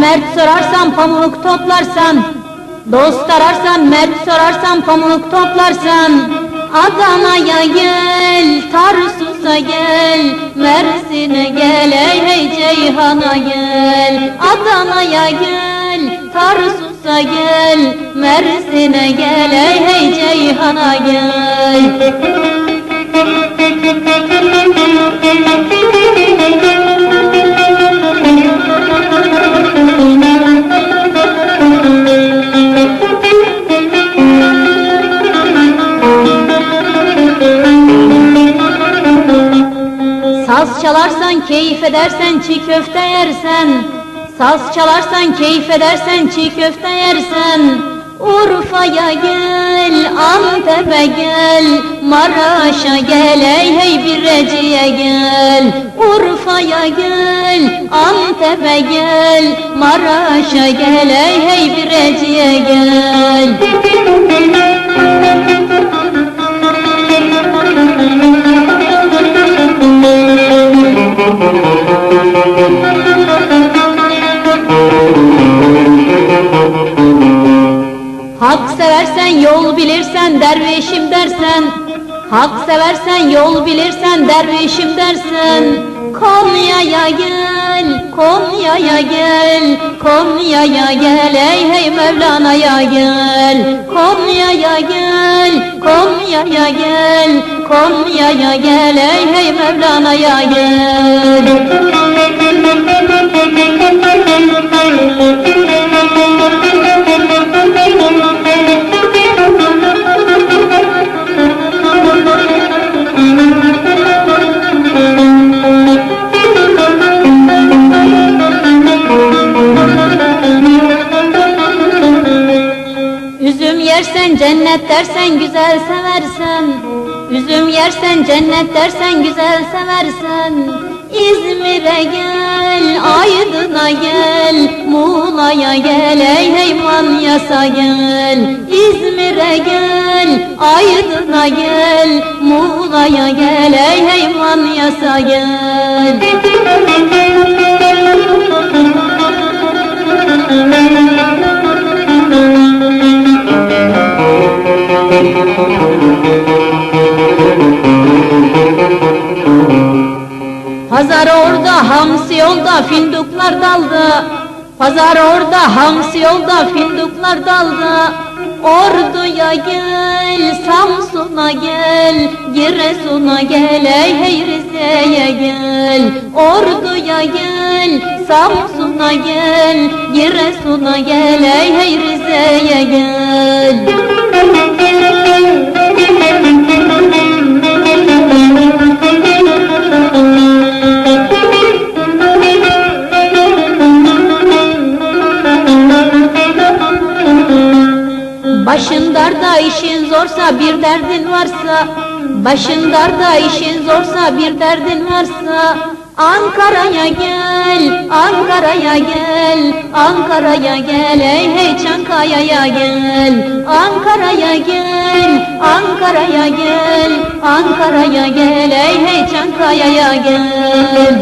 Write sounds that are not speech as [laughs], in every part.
Mert sorarsan pamuk toplarsan. Dost ararsan mert sorarsan pamuk toplarsan Adana'ya gel, Tarsus'a gel, Mersin'e gel, ey hey Ceyhan'a gel. Adana'ya gel, Tarsus'a gel, Mersin'e gel, ey hey Ceyhan'a gel. [laughs] Çalarsan keyif edersen çiğ köfte yersen Saz çalarsan keyif edersen çiğ köfte yersen Urfa'ya gel, Antep'e gel, Maraş'a gel, ey hey Bireci'ye gel. Urfa'ya gel, Antep'e gel, Maraş'a gel, ey hey Bireci'ye gel. Hak seversen yol bilirsen dervişim dersen. Hak seversen yol bilirsen dervişim dersen. Konya'ya gel, Konya'ya gel, Konya'ya gel, ey hey Mevlana'ya gel. Konya'ya gel, Konya'ya gel, Konya'ya gel, ey hey Mevlana'ya gel. Üzüm yersen cennet dersen güzel seversen Üzüm yersen cennet dersen güzel seversen İzmir'e gel, Aydın'a gel, Muğla'ya gel, ey hey Manyas'a gel. İzmir'e gel, Aydın'a gel, Muğla'ya gel, ey hey Manyas'a gel. [laughs] Pazar orada, hamsi yolda, finduklar dalda. Pazar orada, hamsi yolda, finduklar dalda. Orduya gel, Samsun'a gel, Giresun'a gel, ey hey Rize'ye gel. Orduya gel, Samsun'a gel, Giresun'a gel, ey hey Rize'ye gel. Başın darda işin zorsa bir derdin varsa Başın darda işin zorsa bir derdin varsa Ankara'ya gel, Ankara'ya gel, Ankara'ya gel, ey hey Çankaya'ya gel. Ankara'ya gel, Ankara'ya gel, Ankara'ya gel, ey hey Çankaya'ya gel.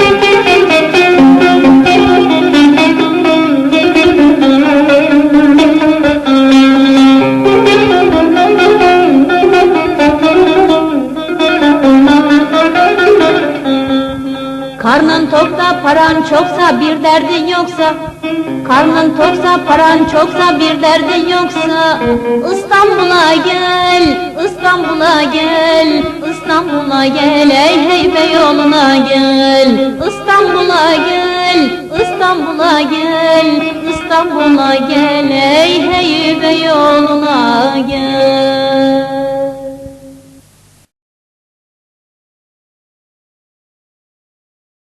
Toksa paran çoksa bir derdin yoksa Karnın toksa paran çoksa bir derdin yoksa. İstanbul'a gel, İstanbul'a gel, İstanbul'a gel ey hey Beyoğlu'na gel. İstanbul'a gel, İstanbul'a gel, İstanbul'a gel ey hey Beyoğlu'na